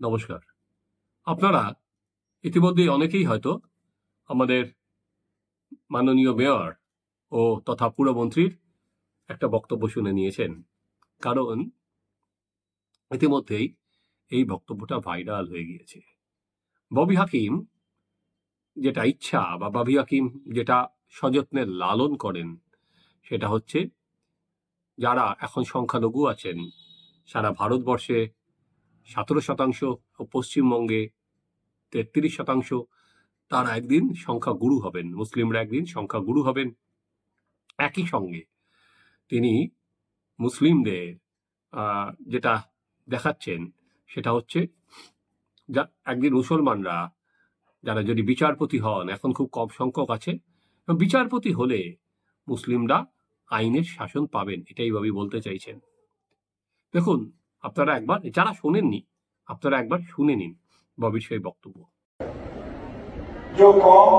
নমস্কার। আপনারা ইতিমধ্যেই অনেকেই হয়তো আমাদের মাননীয় মেয়র ও তথা পুরমন্ত্রীর একটা বক্তব্য শুনে নিয়েছেন। কারণ ইতিমধ্যেই এই বক্তব্যটা ভাইরাল হয়ে গিয়েছে। ববি হাকিম যেটা ইচ্ছা বা ববি হাকিম যেটা সযত্নে লালন করেন, সেটা হচ্ছে যারা এখন সংখ্যালঘু আছেন, সারা ভারতবর্ষে সতেরো শতাংশ ও পশ্চিমবঙ্গে তেত্রিশ শতাংশ, তারা একদিন সংখ্যা গুরু হবেন। মুসলিমরা একদিন সংখ্যা গুরু হবেন। একই সঙ্গে তিনি মুসলিমদের যেটা দেখাচ্ছেন সেটা হচ্ছে যা একদিন মুসলমানরা যারা যদি বিচারপতি হন, এখন খুব কম সংখ্যক আছে বিচারপতি হলে মুসলিমরা আইনের শাসন পাবেন, এটাই বলতে চাইছেন। দেখুন আপনারা একবার যারা শোনেননি আপনারা একবার শুনে নিন ববির সেই বক্তব্য जो कौम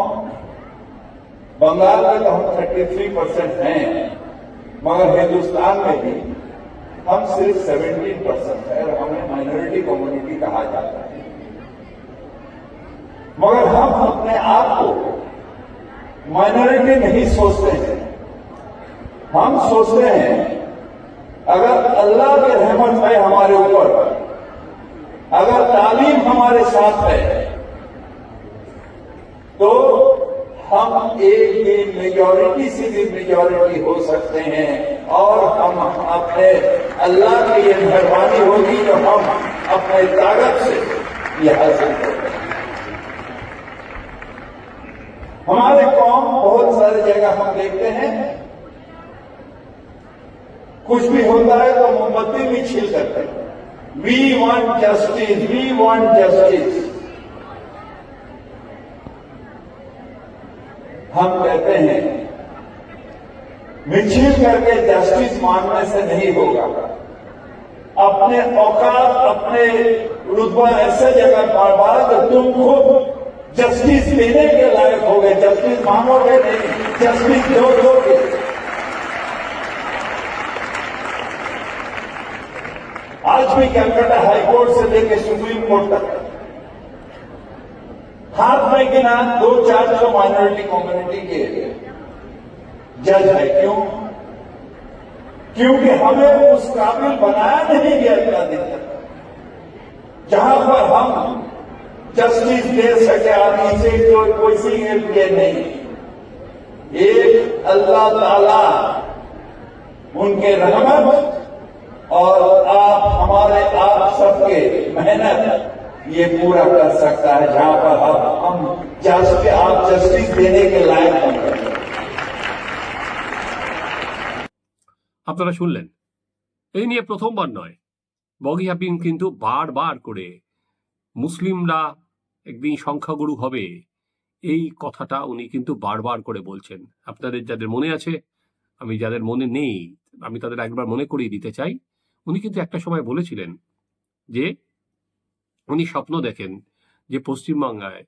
बंगाल में तो हम 33 परसेंट हैं मगर हिंदुस्तान में भी हम सिर्फ 17 परसेंट है और हमें माइनॉरिटी कम्युनिटी कहा जाता है मगर हम अपने आप को माइनॉरिटी नहीं सोचते हैं हम सोचते हैं अगर अल्लाह की रहमत है हमारे ऊपर, अगर तालीम हमारे साथ है तो हम एक भी मेजॉरिटी से भी मेजॉरिटी हो सकते हैं और हम अपने अल्लाह की ये मेहरबानी होगी जो हम अपने ताकत से ये हासिल करते हैं। हमारे कौम बहुत सारी जगह हम देखते हैं कुछ भी होता है तो मोमबत्ती भी छील करते हैं। We want justice we want justice हम कहते हैं, मिছিল करके जस्टिस मांगने से नहीं होगा। अपने औकात, अपने रुतबा ऐसे जगह पर बात, तुम खुद जस्टिस लेने के लायक हो गए जस्टिस मांगोगे नहीं जस्टिस दो दोगे आज भी कैलकाटा हाईकोर्ट से लेकर सुप्रीम कोर्ट तक। हाथ में गिना दो चार सौ माइनॉरिटी कम्युनिटी के जज है। क्यों? क्योंकि हमें उस काबिल बनाया नहीं गया इतना दिन तक। जहाँ पर हम जस्टिस दे सके आदमी से जो कोई सी ये नहीं। एक अल्लाह ताला उनके रहमत और आप हमारे आप सबके मेहनत ये पूरा कर सकता है जहां पर हम हम जस्ट आप जस्टिस देने के लायक बन गए আপনারা শুনলেন এই নিয়ে প্রথমবার নয় বগি হাবিম কিন্তু বারবার করে মুসলিমরা একদিন সংখ্যাগুরু হবে এই কথাটা উনি কিন্তু বারবার করে বলছেন আপনাদের যাদের মনে আছে আমি যাদের মনে নেই আমি তাদের একবার মনে করিয়ে দিতে চাই উনি কিন্তু একটা সময় বলেছিলেন যে, উনি স্বপ্ন দেখেন যে পশ্চিমবাংলায়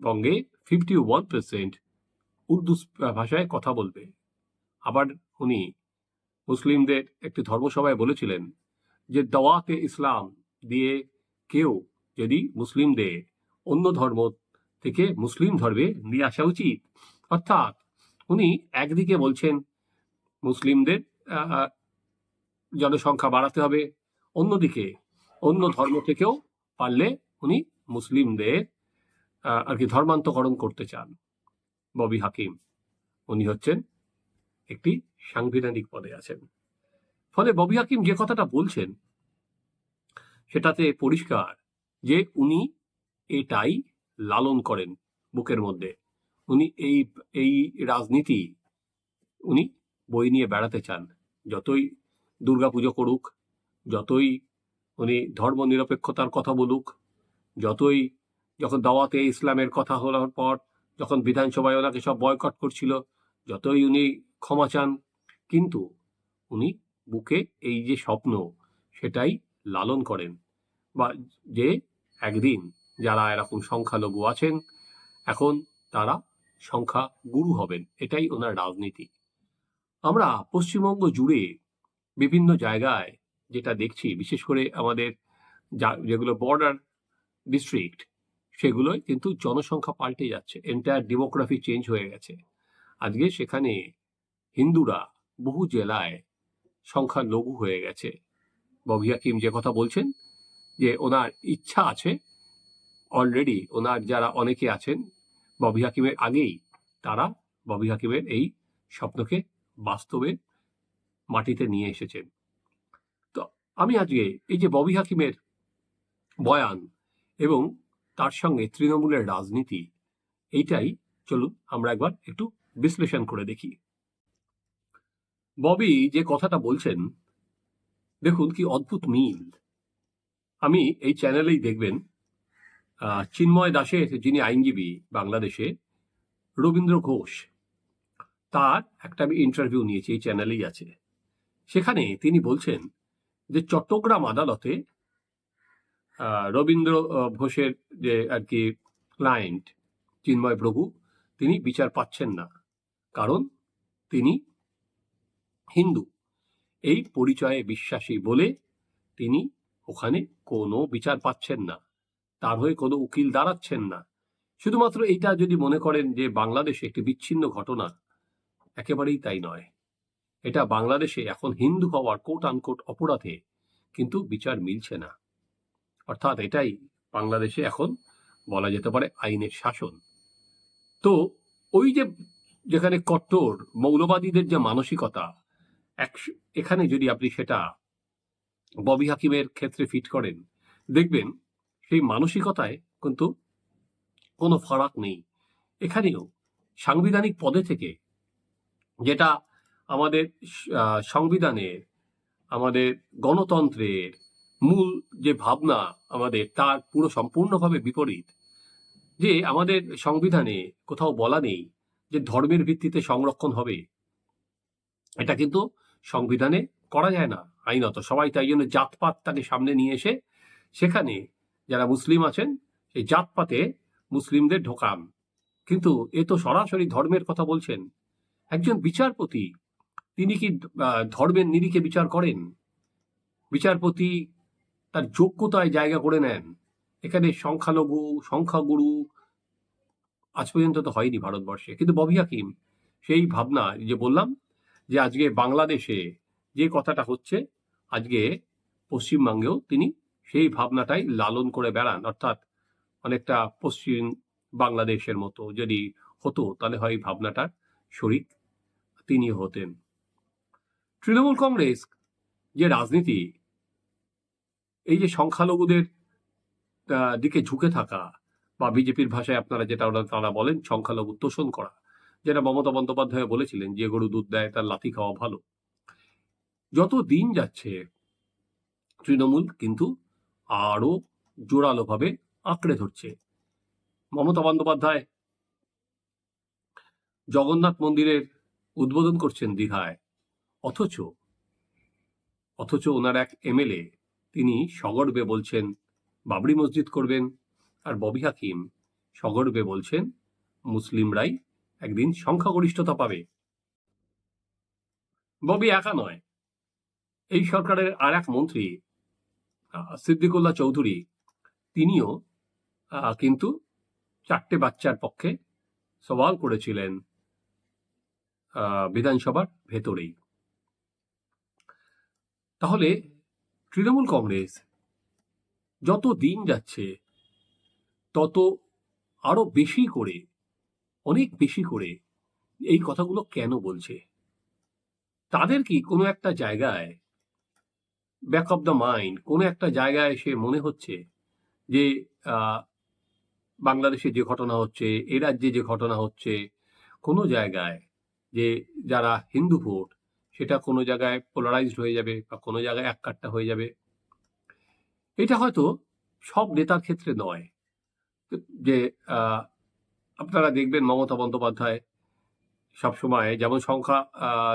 বঙ্গে ফিফটি ওয়ান পার্সেন্ট উর্দু ভাষায় কথা বলবে। আবার উনি মুসলিমদের একটি ধর্মসভায় বলেছিলেন যে, দাওয়াতে ইসলাম দিয়ে কেউ যদি মুসলিমদের অন্য ধর্ম থেকে মুসলিম ধর্মে নিয়ে আসা উচিত। অর্থাৎ উনি একদিকে বলছেন মুসলিমদের জনসংখ্যা বাড়াতে হবে। অন্যদিকে, অন্য ধর্ম থেকেও পারলে উনি মুসলিমদের আর কি ধর্মান্তকরণ করতে চান। ববি হাকিম, উনি হচ্ছেন একটি সাংবিধানিক পদে আছেন। ফলে ববি হাকিম যে কথাটা বলছেন, সেটাতে পরিষ্কার যে উনি এটাই লালন করেন বুকের মধ্যে। উনি এই এই রাজনীতি উনি বই নিয়ে বেড়াতে চান। যতই দুর্গাপুজো করুক, যতই উনি ধর্ম নিরপেক্ষতার কথা বলুক, যতই যখন দাওয়াতে ইসলামের কথা হওয়ার পর, যখন বিধানসভায় ওনাকে সব বয়কট করছিল, যতই উনি ক্ষমা চান, কিন্তু উনি বুকে এই যে স্বপ্ন, সেটাই লালন করেন। বা যে একদিন যারা এরকম সংখ্যালঘু আছেন, এখন তারা সংখ্যা গুরু হবেন, এটাই ওনার রাজনীতি। আমরা পশ্চিমবঙ্গ জুড়ে বিভিন্ন জায়গায় যেটা দেখছি, বিশেষ করে আমাদের যা, যেগুলো বর্ডার ডিস্ট্রিক্ট সেগুলোয় কিন্তু জনসংখ্যা পাল্টে যাচ্ছে। এন্টায়ার ডেমোগ্রাফি চেঞ্জ হয়ে গেছে। আজকে সেখানে হিন্দুরা বহু জেলায় সংখ্যা লঘু হয়ে গেছে। ববি হাকিম যে কথা বলছেন, যে ওনার ইচ্ছা আছে অলরেডি ওনার যারা অনেকে আছেন ববি হাকিমের আগেই তারা ববি হাকিমের এই স্বপ্নকে বাস্তবে মাটিতে নিয়ে এসেছেন। তো আমি আজকে এই যে ববি হাকিমের বয়ান এবং তার সঙ্গে তৃণমূলের রাজনীতি, এইটাই চলুন আমরা একবার একটু বিশ্লেষণ করে দেখি। ববি যে কথাটা বলছেন, দেখুন কি অদ্ভুত মিল। আমি এই চ্যানেলেই দেখবেন চিন্ময় দাসের যিনি আইনজীবী বাংলাদেশে, রবীন্দ্র ঘোষ, তার একটা আমি ইন্টারভিউ নিয়েছি, এই চ্যানেলেই আছে। সেখানে তিনি বলছেন যে চট্টগ্রাম আদালতে রবীন্দ্র ঘোষের যে আর কি ক্লায়েন্ট চিন্ময় প্রভু, তিনি বিচার পাচ্ছেন না। কারণ তিনি হিন্দু। এই পরিচয়ে বিশ্বাসী বলে তিনি ওখানে কোনো বিচার পাচ্ছেন না। তার হয়ে কোনো উকিল দাঁড়াচ্ছেন না। শুধুমাত্র এইটা যদি মনে করেন যে বাংলাদেশে একটি বিচ্ছিন্ন ঘটনা, একেবারেই তাই নয়। এটা বাংলাদেশে এখন হিন্দু হওয়ার কোট আনকোট অপরাধে কিন্তু বিচার মিলছে না। অর্থাৎ এটাই বাংলাদেশে এখন বলা যেতে পারে আইনের শাসন। তো ওই যে যেখানে কট্টর মৌলবাদীদের যে মানসিকতা এখানে যদি আপনি সেটা ববি হাকিমের ক্ষেত্রে ফিট করেন, দেখবেন সেই মানসিকতায় কিন্তু কোনো ফারাক নেই। এখানেও সাংবিধানিক পদে থেকে যেটা আমাদের সংবিধানের, আমাদের গণতন্ত্রের মূল যে ভাবনা আমাদের তার পুরো সম্পূর্ণভাবে বিপরীত। যে আমাদের সংবিধানে কোথাও বলা নেই যে ধর্মের ভিত্তিতে সংরক্ষণ হবে। এটা কিন্তু সংবিধানে করা যায় না, আইনত। সবাই তাই জন্য জাতপাত জাতপাতটাকে সামনে নিয়ে এসে সেখানে যারা মুসলিম আছেন, সেই জাতপাতে মুসলিমদের ঢোকান। কিন্তু এ তো সরাসরি ধর্মের কথা বলছেন। একজন বিচারপতি তিনি কি ধর্মের নিরিখে বিচার করেন? বিচারপতি তার যোগ্যতায় জায়গা করে নেন। এখানে সংখ্যালঘু, সংখ্যাগুরু আজ পর্যন্ত তো হয়নি ভারতবর্ষে। কিন্তু ববি হাকিম সেই ভাবনা যে বললাম যে আজকে বাংলাদেশে যে কথাটা হচ্ছে, আজকে পশ্চিমবঙ্গেও তিনি সেই ভাবনাটাই লালন করে বেড়ান। অর্থাৎ অনেকটা পশ্চিম বাংলাদেশের মতো যদি হতো, তাহলে হয় ভাবনাটার শরিক তিনি হতেন। তৃণমূল কংগ্রেস, যে রাজনীতি, এই যে সংখ্যালঘুদের দিকে ঝুঁকে থাকা বা বিজেপির ভাষায় আপনারা যেটা ওরা- তারা বলেন, সংখ্যালঘু তোষণ করা, যেটা মমতা বন্দ্যোপাধ্যায় বলেছিলেন যে গরু দুধ দেয়, তার লাথি খাওয়া ভালো। যত দিন যাচ্ছে, তৃণমূল কিন্তু আরও জোরালোভাবে আঁকড়ে ধরছে। মমতা বন্দ্যোপাধ্যায় জগন্নাথ মন্দিরের উদ্বোধন করছেন দীঘায় অথচ অথচ ওনার এক এমএলএ তিনি সগর্বে বলছেন, বাবরি মসজিদ করবেন। আর ববি হাকিম সগর্বে বলছেন, মুসলিমরাই একদিন সংখ্যাগরিষ্ঠতা পাবে। ববি একা নয়। এই সরকারের আর এক মন্ত্রী সিদ্দিকুল্লাহ চৌধুরী, তিনিও কিন্তু চারটে বাচ্চার পক্ষে সওয়াল করেছিলেন বিধানসভার ভেতরেই। তাহলে তৃণমূল কংগ্রেস যত দিন যাচ্ছে, তত আরও বেশি করে, অনেক বেশি করে এই কথাগুলো কেন বলছে? তাদের কি কোনো একটা জায়গায় ব্যাক অফ দ্য মাইন্ড কোনো একটা জায়গায় এসে মনে হচ্ছে যে বাংলাদেশে যে ঘটনা হচ্ছে, এ রাজ্যে যে ঘটনা হচ্ছে, কোনো জায়গায় যে যারা হিন্দু ভোট সেটা কোনো জায়গায় পোলারাইজড হয়ে যাবে বা কোনো জায়গায় এক কাট্টা হয়ে যাবে। এটা হয়তো সব নেতার ক্ষেত্রে নয়। যে আপনারা দেখবেন মমতা বন্দ্যোপাধ্যায় সবসময় যেমন সংখ্যা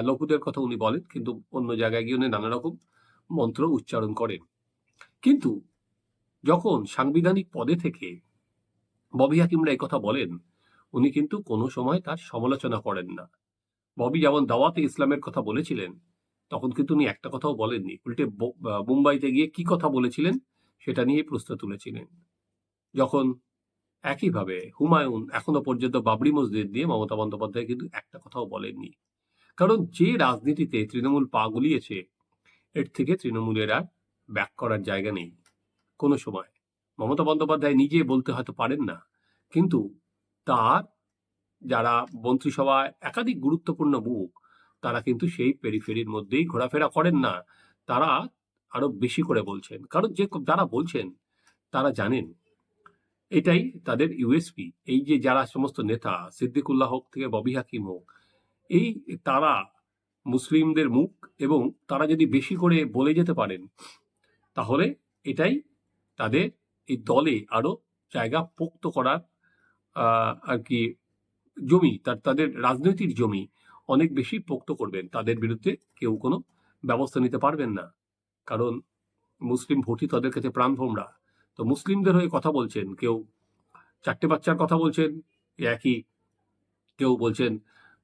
লঘুদের কথা উনি বলেন, কিন্তু অন্য জায়গায় গিয়ে উনি নানা রকম মন্ত্র উচ্চারণ করেন। কিন্তু যখন সাংবিধানিক পদে থেকে ববি হাকিমরা কথা বলেন, উনি কিন্তু কোনো সময় তার সমালোচনা করেন না। ববি যেমন দাওয়াতে ইসলামের কথা বলেছিলেন, তখন কিন্তু উনি একটা কথাও বলেননি। উল্টে মুম্বাইতে গিয়ে কি কথা বলেছিলেন সেটা নিয়ে প্রশ্ন তুলেছিলেন। যখন একইভাবে হুমায়ুন এখনও পর্যন্ত বাবরি মসজিদ দিয়ে মমতা বন্দ্যোপাধ্যায় কিন্তু একটা কথাও বলেননি। কারণ যে রাজনীতিতে তৃণমূল পা গুলিয়েছে, এর থেকে তৃণমূলের আর ব্যাক করার জায়গা নেই। কোনো সময় মমতা বন্দ্যোপাধ্যায় নিজে বলতে হয়তো পারেন না, কিন্তু তার যারা মন্ত্রিসভায় একাধিক গুরুত্বপূর্ণ মুখ, তারা কিন্তু সেই পেরিফেরির মধ্যেই ঘোরাফেরা করেন না। তারা আরও বেশি করে বলছেন। কারণ যে যারা বলছেন, তারা জানেন। এটাই তাদের ইউএসপি এই যে যারা সমস্ত নেতা, সিদ্দিকুল্লাহ হোক থেকে ববি হাকিম হোক, এই তারা মুসলিমদের মুখ এবং তারা যদি বেশি করে বলে যেতে পারেন, তাহলে এটাই তাদের এই দলে আরও জায়গা পোক্ত করার আর কি জমি, তার, তাদের রাজনৈতিক জমি অনেক বেশি পোক্ত করবেন। তাদের বিরুদ্ধে কেউ কোনো ব্যবস্থা নিতে পারবেন না। কারণ মুসলিম ভোটই তাদের কাছে প্রাণভোমরা তো মুসলিমদের হয়ে কথা বলছেন, কেউ চারটে বাচ্চার কথা বলছেন একই। কেউ বলছেন,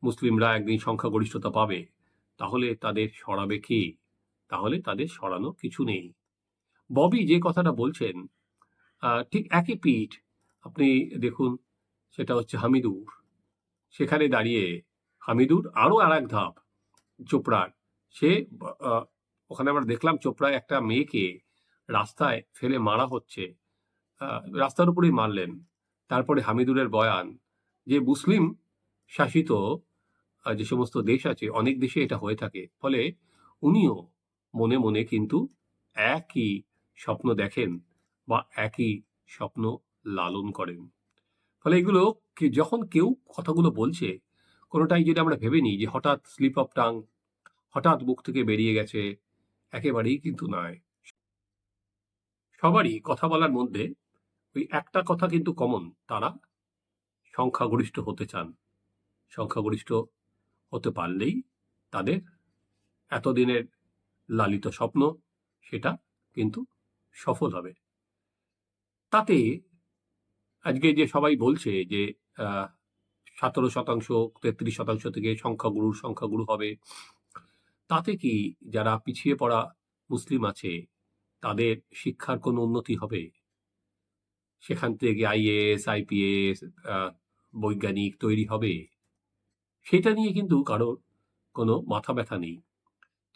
মুসলিমরা একদিন সংখ্যাগরিষ্ঠতা পাবে। তাহলে তাদের সরাবে কে? তাহলে তাদের সরানো কিছু নেই। ববি যে কথাটা বলছেন ঠিক একই পিঠ, আপনি দেখুন, সেটা হচ্ছে হামিদুর। সেখানে দাঁড়িয়ে হামিদুর আরও আর এক ধাপ, চোপড়ার। সে ওখানে আমরা দেখলাম চোপড়ায় একটা মেয়েকে রাস্তায় ফেলে মারা হচ্ছে। রাস্তার উপরেই মারলেন। তারপরে হামিদুরের বয়ান যে, মুসলিম শাসিত যে সমস্ত দেশ আছে, অনেক দেশে এটা হয়ে থাকে। ফলে উনিও মনে মনে কিন্তু একই স্বপ্ন দেখেন বা একই স্বপ্ন লালন করেন। ফলে এগুলো যখন কেউ কথাগুলো বলছে, কোনোটাই যদি আমরা ভেবে নিই যে হঠাৎ স্লিপ অফ টাং, হঠাৎ মুখ থেকে বেরিয়ে গেছে, একেবারেই কিন্তু নয়। সবারই কথা বলার মধ্যে ওই একটা কথা কিন্তু কমন তারা সংখ্যাগরিষ্ঠ হতে চান। সংখ্যাগরিষ্ঠ হতে পারলেই তাদের এতদিনের লালিত স্বপ্ন, সেটা কিন্তু সফল হবে। তাতে আজকে যে সবাই বলছে যে সতেরো শতাংশ, তেত্রিশ শতাংশ থেকে সংখ্যাগুরুর সংখ্যাগুরু হবে, তাতে কি যারা পিছিয়ে পড়া মুসলিম আছে, তাদের শিক্ষার কোনো উন্নতি হবে? সেখান থেকে আইএএস আইপিএস বৈজ্ঞানিক তৈরি হবে? সেটা নিয়ে কিন্তু কারোর কোনো মাথা ব্যথা নেই।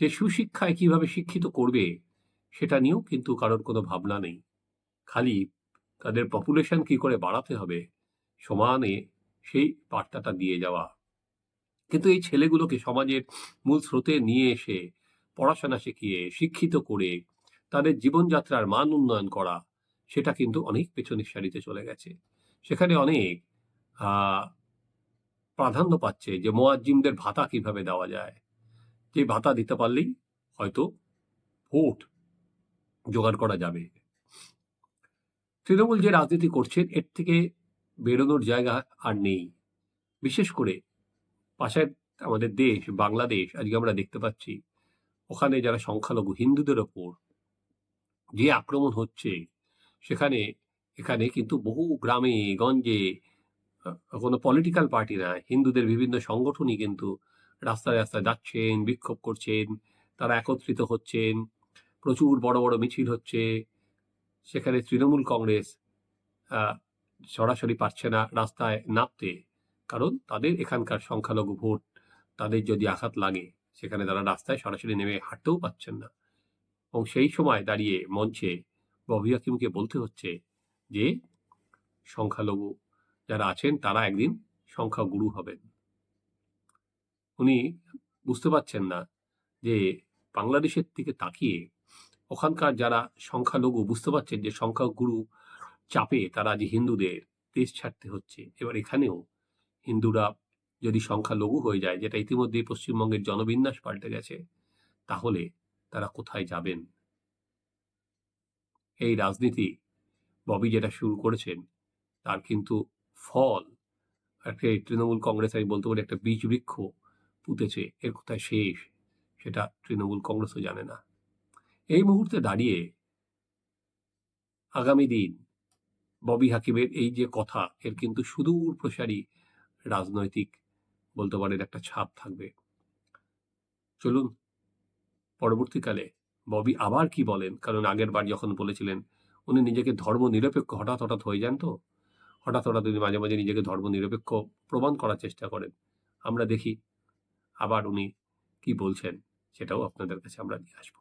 যে সুশিক্ষায় কীভাবে শিক্ষিত করবে, সেটা নিয়েও কিন্তু কারোর কোনো ভাবনা নেই। খালি তাদের পপুলেশন কি করে বাড়াতে হবে, সমানে সেই বার্তাটা দিয়ে যাওয়া। কিন্তু এই ছেলেগুলোকে সমাজের মূল স্রোতে নিয়ে এসে, পড়াশোনা শিখিয়ে, শিক্ষিত করে, তাদের জীবনযাত্রার মান উন্নয়ন করা, সেটা কিন্তু অনেক পেছনের সারিতে চলে গেছে। সেখানে অনেক প্রাধান্য পাচ্ছে যে মোয়াজ্জিমদের ভাতা কীভাবে দেওয়া যায়। যে ভাতা দিতে পারলেই হয়তো ভোট জোগাড় করা যাবে। তৃণমূল যে রাজনীতি করছেন, এর থেকে বেরোনোর জায়গা আর নেই। বিশেষ করে পাশের আমাদের দেশ, বাংলাদেশ, আজকে আমরা দেখতে পাচ্ছি, ওখানে যারা সংখ্যালঘু হিন্দুদের ওপর যে আক্রমণ হচ্ছে, সেখানে, এখানে কিন্তু বহু গ্রামে, গঞ্জে কোনো পলিটিক্যাল পার্টি না, হিন্দুদের বিভিন্ন সংগঠনই কিন্তু রাস্তায় রাস্তায় যাচ্ছেন, বিক্ষোভ করছেন, তারা একত্রিত হচ্ছেন, প্রচুর বড় বড় মিছিল হচ্ছে সেখানে তৃণমূল কংগ্রেস সরাসরি পারছে না রাস্তায় নামতে। কারণ তাদের এখানকার সংখ্যালঘু ভোট, তাদের যদি আঘাত লাগে, সেখানে তারা রাস্তায় সরাসরি নেমে হাঁটতেও পাচ্ছেন না। এবং সেই সময় দাঁড়িয়ে মঞ্চে ববি হাকিমকে বলতে হচ্ছে যে, সংখ্যালঘু যারা আছেন, তারা একদিন সংখ্যাগুরু হবেন। উনি বুঝতে পারছেন না যে, বাংলাদেশের দিকে তাকিয়ে ওখানকার যারা সংখ্যালঘু বুঝতে পারছেন যে সংখ্যাগুরু চাপে তারা যে হিন্দুদের দেশ ছাড়তে হচ্ছে। এবার এখানেও হিন্দুরা যদি সংখ্যালঘু হয়ে যায়, যেটা ইতিমধ্যে পশ্চিমবঙ্গের জনবিন্যাস পাল্টে গেছে, তাহলে তারা কোথায় যাবেন? এই রাজনীতি ববি যেটা শুরু করেছেন, তার কিন্তু ফল একটা তৃণমূল কংগ্রেস আমি বলতে পারি একটা বীজ বৃক্ষ পুঁতেছে, এর কোথায় শেষ সেটা তৃণমূল কংগ্রেসও জানে না। এই মুহূর্তে দাঁড়িয়ে আগামী দিন ববি হাকিমের এই যে কথা, এর কিন্তু সুদূর প্রসারী রাজনৈতিক বলতে পারেন একটা ছাপ থাকবে। চলুন, পরবর্তীকালে ববি আবার কি বলেন? কারণ আগের বার যখন বলেছিলেন, উনি নিজেকে ধর্ম নিরপেক্ষ হঠাৎ হঠাৎ হয়ে যান তো? হঠাৎ হঠাৎ উনি মাঝে মাঝে নিজেকে ধর্ম নিরপেক্ষ প্রমাণ করার চেষ্টা করেন। আমরা দেখি আবার উনি কি বলছেন, সেটাও আপনাদের কাছে আমরা নিয়ে আসব।